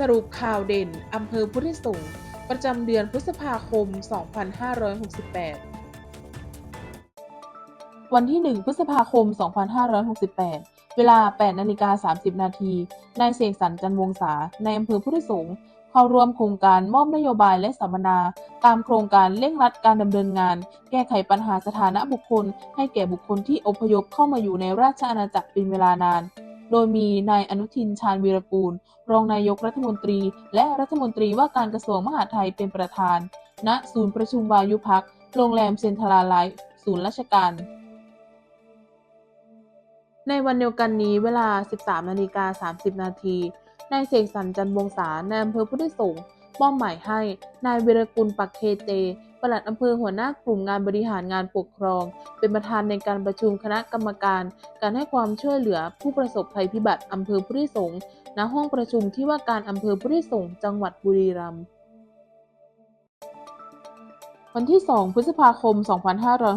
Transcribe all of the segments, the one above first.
สรุปข่าวเด่น อำเภอพุทธสงฆ์ประจำเดือนพฤษภาคม 2568 วันที่ 1 พฤษภาคม 2568 เวลา 8นาฬิกา30 นาทีนายเสกสรรจันวงศาในอำเภอพุทธสงฆ์เข้าร่วมโครงการมอบนโยบายและสัมมนา ตามโครงการเร่งรัดการดำเนินงาน แก้ไขปัญหาสถานะบุคคล ให้แก่บุคคลที่อพยพเข้ามาอยู่ในราชอาณาจักรเป็นเวลานาน โดยมีนายอนุทินชาญวีรกูล รองนายกรัฐมนตรี และรัฐมนตรีว่าการกระทรวงมหาดไทยเป็นประธาน ณ ศูนย์ประชุมวายุพักโรงแรมเซ็นทรัลไลฟ์ศูนย์ราชการ ในวันเดียวกันนี้เวลา 13นาฬิกา30 นาทีนายเสกสรรจันวงศาในอำเภอพุทธสงฆ์มอบหมายให้นายวีรกุลปักเคเต ปลัดอำเภอหัวหน้ากลุ่มงานบริหารงานปกครอง เป็นประธานในการประชุมคณะกรรมการ การให้ความช่วยเหลือผู้ประสบภัยพิบัติอำเภอพุทธสงฆ์ณห้องประชุมที่ว่าการอำเภอพุทธสงฆ์จังหวัดบุรีรัมย์วันที่ 2 พฤษภาคม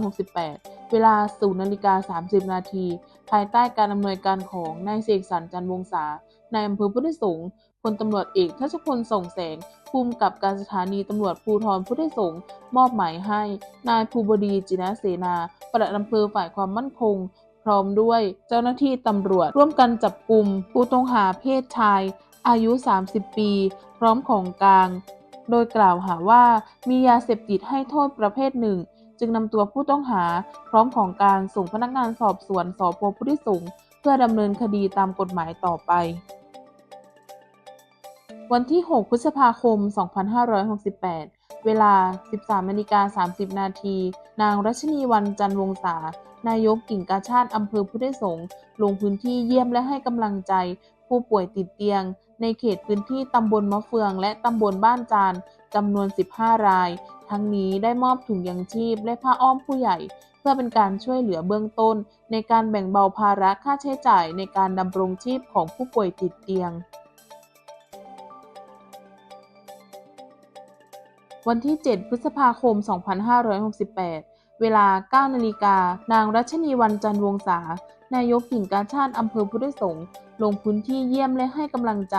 2568 เวลา0นาฬิกา30 นาที ภายใต้การอำนวยการของนายเสกสรรจันวงศา นายอำเภอพุทธสงฆ์พลตำรวจเอกทัชพลส่งแสง ภูมิกับการสถานีตำรวจภูธรพุทธสงฆ์มอบหมายให้ นายภูบดีจินะเสนาปลัดอำเภอฝ่ายความมั่นคง พร้อมด้วยเจ้าหน้าที่ตำรวจร่วมกันจับกลุ่มผู้ต้องหาเพศชาย อายุ 30 ปี พร้อมของกลาง โดยกล่าวหาว่ามียาเสพติดให้โทษประเภทหนึ่ง จึงนำตัวผู้ต้องหา พร้อมของกลางส่งพนักงานสอบสวนสพพุทธสงฆ์เพื่อดำเนินคดีตามกฎหมายต่อไป วันที่ 6 พฤษภาคม 2568 เวลา 13นาฬิกา30 นาที นางรัชนีวันจันวงศานายกกิ่งกาชาติอำเภอพุทธสงฆ์ลงพื้นที่เยี่ยมและให้กำลังใจ ผู้ป่วยติดเตียง ในเขตพื้นที่ตำบลมะเฟือง และตำบลบ้านจานจำนวน 15 ราย ทั้งนี้ได้มอบถุงยังชีพและผ้าอ้อมผู้ใหญ่ เพื่อเป็นการช่วยเหลือเบื้องต้น ในการแบ่งเบาภาระค่าใช้จ่ายในการดำรงชีพของผู้ป่วยติดเตียง วันที่ 7 พฤษภาคม 2568 เวลา 9 นาฬิกา นางรัชนีวันจันทร์วงศานายกกิ่งกาชาติอำเภอพุทธสงฆ์ลงพื้นที่เยี่ยมและให้กำลังใจ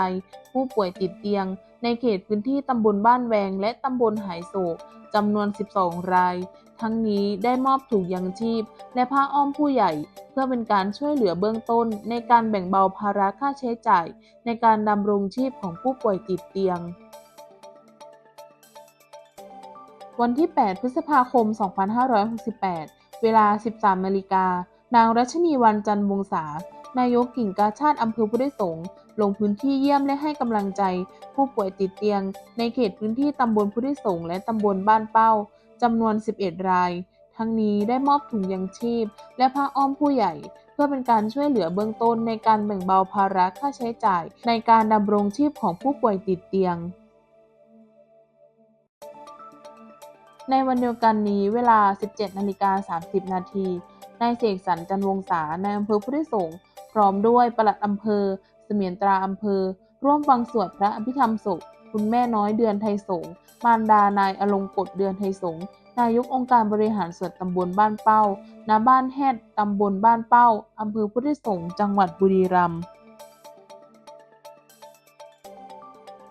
ผู้ป่วยติดเตียง ในเขตพื้นที่ตำบลบ้านแวง และตำบลหายโศกจำนวน 12 ราย ทั้งนี้ได้มอบถุงยังชีพ และผ้าอ้อมผู้ใหญ่ เพื่อเป็นการช่วยเหลือเบื้องต้น ในการแบ่งเบาภาระค่าใช้จ่าย ในการดำรงชีพของผู้ป่วยติดเตียง วันที่ 8 พฤษภาคม 2568 เวลา 13นาฬิกา นางรัชนีวันจันทร์วงศานายกกิ่งกาชาติอำเภอพุทธสงฆ์ลงพื้นที่เยี่ยมและให้กำลังใจ ผู้ป่วยติดเตียง ในเขตพื้นที่ตำบลพุทธสงฆ์และตำบลบ้านเป้าจำนวน 11 ราย ทั้งนี้ได้มอบถุงยังชีพ และผ้าอ้อมผู้ใหญ่ เพื่อเป็นการช่วยเหลือเบื้องต้นในการแบ่งเบาภาระค่าใช้จ่าย ในการดำรงชีพของผู้ป่วยติดเตียง ในวันเดียวกันนี้เวลา 17นาฬิกา30 นาทีนายเสกสรรจันวงศาในอำเภอพุทธสงฆ์พร้อมด้วยปลัดอำเภอ เสมียนตราอำเภอ ร่วมฟังสวดพระอภิธรรมศพคุณแม่น้อยเดือนไทยสงฆ์มารดานายอลงกฎเดือนไทยสงฆ์นายกองค์การบริหารส่วนตำบลบ้านเป้า ณ บ้านแฮดตำบลบ้านเป้าอำเภอพุทธสงฆ์จังหวัดบุรีรัมย์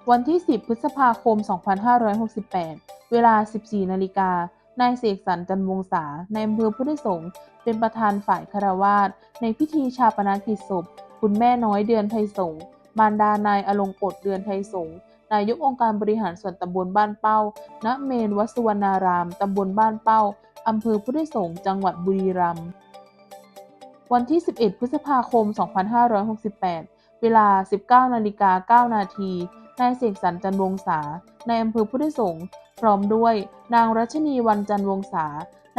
วันที่ 10 พฤษภาคม 2568 เวลา 14 นาฬิกา นายเสกสรรจันวงศาในอำเภอพุทธสงฆ์เป็นประธานฝ่ายคารวาสในพิธีชาปนกิจศพ คุณแม่น้อยเดือนไทยสงฆ์มารดานายอลงกฎเดือนไทยสงฆ์นายกองค์การบริหารส่วนตำบลบ้านเป้า ณ เมนวัสุวรรณาราม ตำบลบ้านเป้า อำเภอพุทธสงฆ์จังหวัดบุรีรัมย์ วันที่ 11 พฤษภาคม 2568 เวลา 19นาฬิกา9นาทีนายเสกสรรจันวงศาในอำเภอพุทธสงฆ์พร้อมด้วย นางรัชนีวันจันวงศา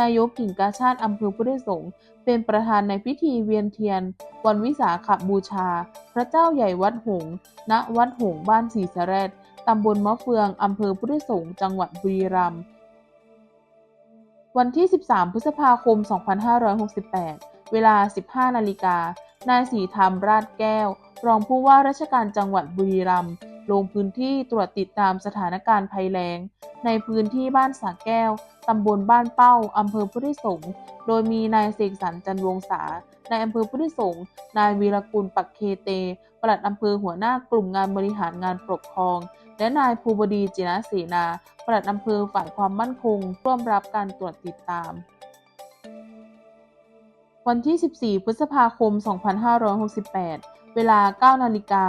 นายกกิ่งกาชาติอำเภอพุทธสงฆ์เป็นประธานในพิธีเวียนเทียน วันวิสาขบูชา พระเจ้าใหญ่วัดหงส์ณวัดหงส์บ้านสีสะแรดตำบลมะเฟืองอำเภอพุทธสงฆ์จังหวัดบุรีรัมย์วันที่ 13 พฤษภาคม 2568 เวลา 15 นาฬิกา นายสีธรรมราชแก้ว รองผู้ว่าราชการจังหวัดบุรีรัมย์ลงพื้นที่ตรวจติดตามสถานการณ์ภัยแล้ง ในพื้นที่บ้านสาแก้ว ตำบลบ้านเป้า อำเภอพุทธิสงฆ์โดยมีนายเสกสรรจันรวงศานายอำเภอพุทธิสงฆ์นายวีรกุลปักเคเตปลัดอำเภอหัวหน้ากลุ่มงานบริหารงานปกครอง และนายภูบดีจินะเสนาปลัดอำเภอฝ่ายความมั่นคง ร่วมรับการตรวจติดตาม วันที่ 14 พฤษภาคม 2568 เวลา 9 นาฬิกา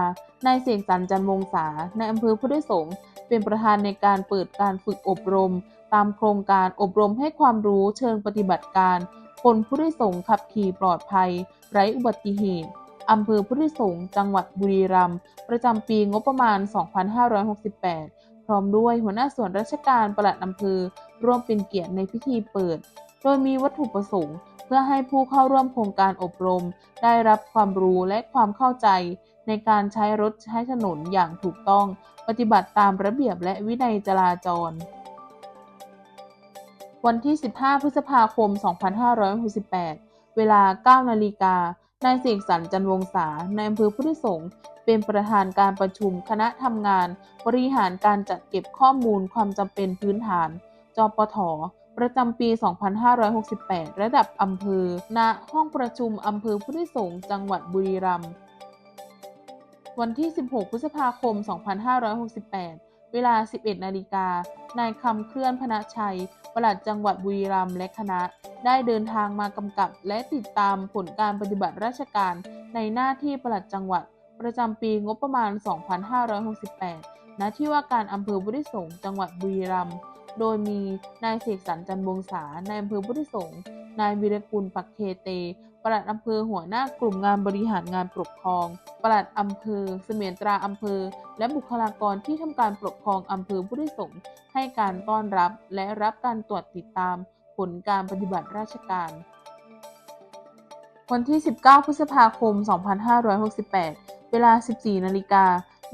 นายเสกสรรจันทร์วงศาในอำเภอพุทธิสงฆ์เป็นประธานในการเปิดการฝึกอบรม ตามโครงการอบรมให้ความรู้เชิงปฏิบัติการ คนผู้ได้สงฆ์ขับขี่ปลอดภัย ไร้อุบัติเหตุอำเภอพุทธิสงฆ์จังหวัดบุรีรัมย์ประจำปีงบประมาณ 2568 พร้อมด้วยหัวหน้าส่วนราชการปลัดอำเภอร่วมเป็นเกียรติในพิธีเปิด โดยมีวัตถุประสงค์ เพื่อให้ผู้เข้าร่วมโครงการอบรม ได้รับความรู้และความเข้าใจ ในการใช้รถใช้ถนนอย่างถูกต้อง ปฏิบัติตามระเบียบและวินัยจราจร วันที่ 15 พฤษภาคม 2568 เวลา 9 นาฬิกานายเสกสรรจันวงศาในอำเภอพุทธิสงฆ์เป็นประธานการประชุมคณะทำงาน บริหารการจัดเก็บข้อมูลความจำเป็นพื้นฐาน จปท ประจำปี 2568 ระดับอำเภอ ณ ห้องประชุมอำเภอพุทธิสงฆ์จังหวัดบุรีรัมย์ วันที่ 16 พฤษภาคม 2568 เวลา 11 นาฬิกา นายคำเคลื่อนพนะชัย ปลัดจังหวัดบุรีรัมย์และคณะ ได้เดินทางมากำกับและติดตามผลการปฏิบัติราชการในหน้าที่ปลัดจังหวัด ประจำปีงบประมาณ 2568 ณ ที่ว่าการอำเภอพุทธิสงฆ์จังหวัดบุรีรัมย์ โดยมีนายเสกสรรจันทร์วงศานายอำเภอพุทธิสงฆ์นายวีรกุลปักเคเตปลัดอำเภอหัวหน้ากลุ่มงานบริหารงานปกครอง ปลัดอำเภอ เสมียนตราอำเภอ และบุคลากรที่ทำการปกครองอำเภอพุทธิสงฆ์ให้การต้อนรับและรับการตรวจติดตาม ผลการปฏิบัติราชการ วันที่ 19 พฤษภาคม 2568 เวลา 14 นาฬิกา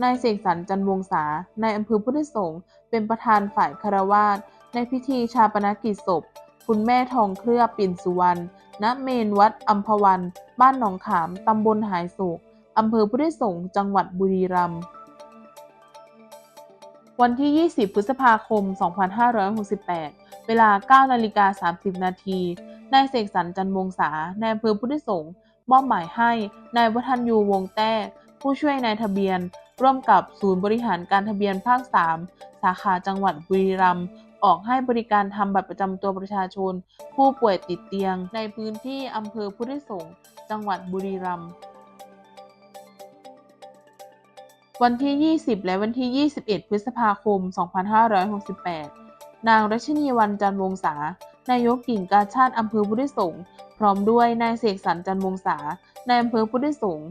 นายเสกสรรจันวงศานายอำเภอพุทธสงฆ์เป็นประธานฝ่ายคารวาสในพิธีชาปนกิจศพ คุณแม่ทองเคลือบปิ่นสุวรรณณเมนวัดอัมพวัน บ้านหนองขาม ตำบลหายโศกอำเภอพุทธสงฆ์จังหวัดบุรีรัมย์วันที่ 20 พฤษภาคม 2568 เวลา 9 นาฬิกา 30 นาที นายเสกสรรจันวงศาในอำเภอพุทธสงฆ์มอบหมายให้ นายวัฒนยูวงแต้ ผู้ช่วยนายทะเบียน ร่วมกับศูนย์บริหารการทะเบียนภาค 3 สาขาจังหวัดบุรีรัมย์ออกให้บริการทำบัตรประจำตัวประชาชน ผู้ป่วยติดเตียง ในพื้นที่อำเภอพุทธิสงฆ์จังหวัดบุรีรัมย์วันที่ 20 และวันที่ 21 พฤษภาคม 2568 นางรัชนีวรรณจันวงศา นายกกิ่งกาชาติอำเภอพุทธิสงฆ์พร้อมด้วยนายเสกสรรจันวงศา นายอำเภอพุทธิสงฆ์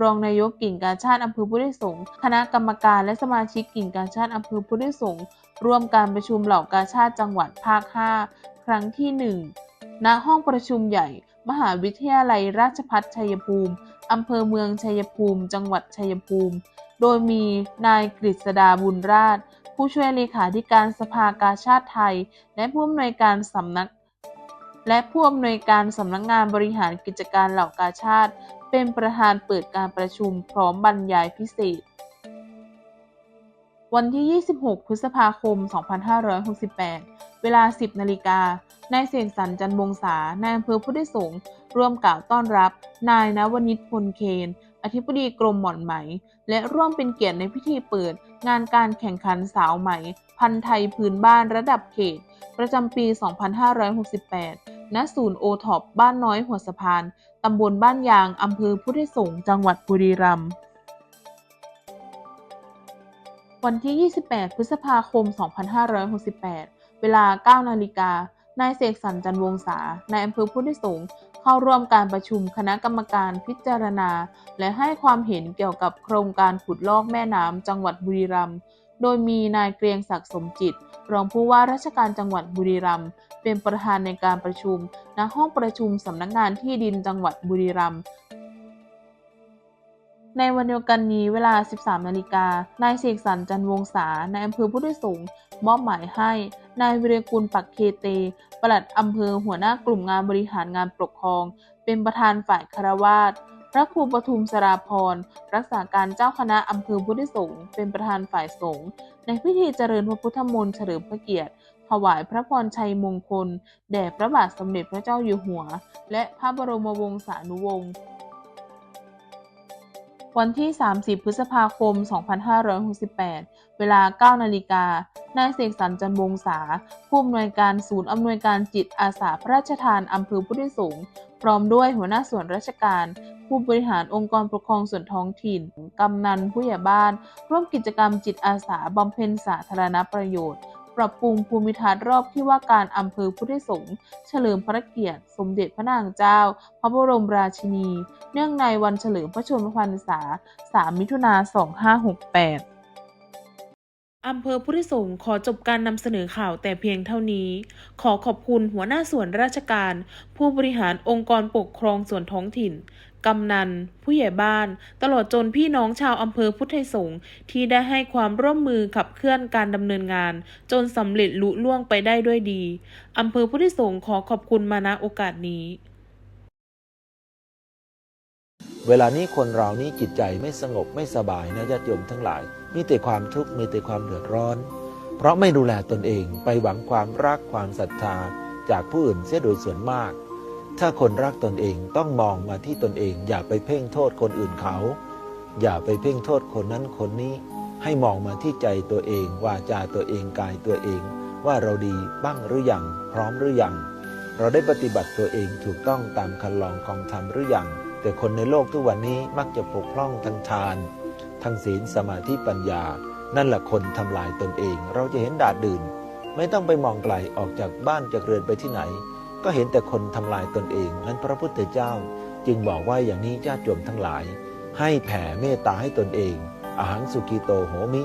รองนายกกิ่งกาชาติอำเภอพุทธิสงฆ์คณะกรรมการและสมาชิกกิ่งกาชาติอำเภอพุทธิสงฆ์ร่วมการประชุมเหล่ากาชาติจังหวัดภาค 5 ครั้งที่ 1 ณ ห้องประชุมใหญ่ มหาวิทยาลัยราชภัฏชัยภูมิ อำเภอเมืองชัยภูมิ จังหวัดชัยภูมิ โดยมีนายกฤษดาบุญราช ผู้ช่วยเลขาธิการสภากาชาติไทย และผู้อำนวยการสำนักและผู้อำนวยการสำนักงานบริหารกิจการเหล่ากาชาติ เป็นประธานเปิดการประชุมพร้อมบรรยายพิเศษ วันที่ 26 พฤษภาคม 2568 เวลา 10 นาฬิกา นายเสกสรรจันทร์วงศานายอำเภอพุทธิสงฆ์ร่วมกล่าวต้อนรับ นายนวนิชพลเคน อธิบดีกรมหม่อนไหม และร่วมเป็นเกียรติในพิธีเปิด งานการแข่งขันสาวไหม พันไทยพื้นบ้านระดับเขต ประจำปี 2568 ณ ศูนย์โอท็อปบ้านน้อยหัวสะพาน ตำบลบ้านยาง อำเภอพุทธสงฆ์ จังหวัดบุรีรัมย์ วันที่ 28 พฤษภาคม 2568 เวลา 9 นาฬิกา นายเสกสรรจันวงศา นายอำเภอพุทธสงฆ์ เข้าร่วมการประชุมคณะกรรมการพิจารณา และให้ความเห็นเกี่ยวกับโครงการขุดลอกแม่น้ำจังหวัดบุรีรัมย์ โดยมีนายเกรียงศักดิ์สมจิต รองผู้ว่าราชการจังหวัดบุรีรัมย์เป็นประธานในการประชุม ณ ห้องประชุมสำนักงานที่ดินจังหวัดบุรีรัมย์ในวันเดียวกันนี้เวลา 13 นาฬิกา นายเสกสรรจันวงศานอำเภอพุทธสงฆ์มอบหมายให้ นายวิรกุลปักเคเต ปลัดอำเภอหัวหน้ากลุ่มงานบริหารงานปกครอง เป็นประธานฝ่ายคารวาส พระครูปทุมสราพรณ์รักษาการเจ้าคณะอำเภอพุทธสงฆ์เป็นประธานฝ่ายสงฆ์ในพิธีเจริญพระพุทธมนต์เฉลิมพระเกียรติถวายพระพรชัยมงคล แด่พระบาทสมเด็จพระเจ้าอยู่หัว และพระบรมวงศานุวงศ์วันที่ 30 พฤษภาคม 2568 เวลา 9 นาฬิกา นายเสกสรรจันวงศา ผู้อำนวยการศูนย์อำนวยการจิตอาสาพระราชทานอำเภอพุทธสงฆ์ พร้อมด้วยหัวหน้าส่วนราชการ ผู้บริหารองค์กรปกครองส่วนท้องถิ่น กำนันผู้ใหญ่บ้าน ร่วมกิจกรรมจิตอาสาบำเพ็ญสาธารณประโยชน์ ปรับปรุงภูมิทัศน์รอบที่ว่าการอำเภอพุทธสงฆ์เฉลิมพระเกียรติ สมเด็จพระนางเจ้า พระบรมราชินี เนื่องในวันเฉลิมพระชนมพรรษา 3 มิถุนา2568อำเภอพุทธสงฆ์ขอจบการนำเสนอข่าวแต่เพียงเท่านี้ ขอขอบคุณหัวหน้าส่วนราชการ ผู้บริหารองค์กรปกครองส่วนท้องถิ่น กำนัน ผู้ใหญ่บ้าน ตลอดจนพี่น้องชาวอำเภอพุทธสงฆ์ที่ได้ให้ความร่วมมือขับเคลื่อนการดำเนินงาน จนสำเร็จลุล่วงไปได้ด้วยดีอำเภอพุทธสงฆ์ขอขอบคุณมาณโอกาสนี้ เวลานี้คนเรานี้จิตใจไม่สงบไม่สบายนะญาติโยมทั้งหลาย มีแต่ความทุกข์มีแต่ความเดือดร้อน เพราะไม่ดูแลตนเองไปหวังความรักความศรัทธาจากผู้อื่นเสียโดยส่วนมาก ถ้าคนรักตนเองต้องมองมาที่ตนเอง อย่าไปเพ่งโทษคนอื่นเขา อย่าไปเพ่งโทษคนนั้นคนนี้ ให้มองมาที่ใจตัวเองวาจาตัวเองกายตัวเอง ว่าเราดีบ้างหรือยังพร้อมหรือยังเราได้ปฏิบัติตัวเองถูกต้องตามคันลองของธรรมหรือยังแต่คนในโลกทุกวันนี้มักจะปกพร่องทางทานทางศีลสมาธิปัญญา นั่นแหละคนทำลายตนเอง เราจะเห็นดาดดื่น ไม่ต้องไปมองไกลออกจากบ้านจากเรือนไปที่ไหน ก็เห็นแต่คนทำลายตนเองนั้นพระพุทธเจ้าจึงบอกว่าอย่างนี้ญาติโยมทั้งหลาย ให้แผ่เมตตาให้ตนเองอาหังสุกิโตโหมิ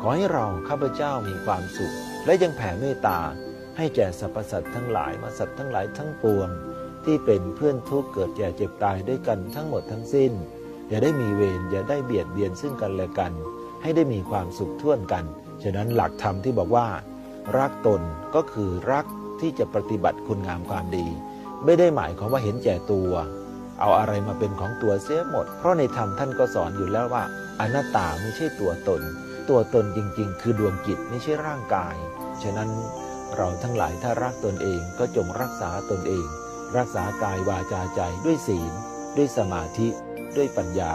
ขอให้เราข้าพเจ้ามีความสุข และยังแผ่เมตตาให้แก่สรรพสัตว์ทั้งหลายมาสัตว์ทั้งหลายทั้งปวง ที่เป็นเพื่อนทุกข์เกิดแก่เจ็บตายด้วยกันทั้งหมดทั้งสิ้น อย่าได้มีเวรอย่าได้เบียดเบียนซึ่งกันและกัน ให้ได้มีความสุขท่วนกัน ฉะนั้นหลักธรรมที่บอกว่า รักตนก็คือรัก ที่จะปฏิบัติคุณงามความดี ไม่ได้หมายความว่าเห็นแก่ตัว เอาอะไรมาเป็นของตัวเสียหมด เพราะในธรรมท่านก็สอนอยู่แล้วว่าอนัตตาไม่ใช่ตัวตน ตัวตนจริง ๆ คือดวงจิตไม่ใช่ร่างกาย ฉะนั้นเราทั้งหลายถ้ารักตนเองก็จงรักษาตนเอง รักษากายวาจาใจด้วยศีล ด้วยสมาธิ ด้วยปัญญา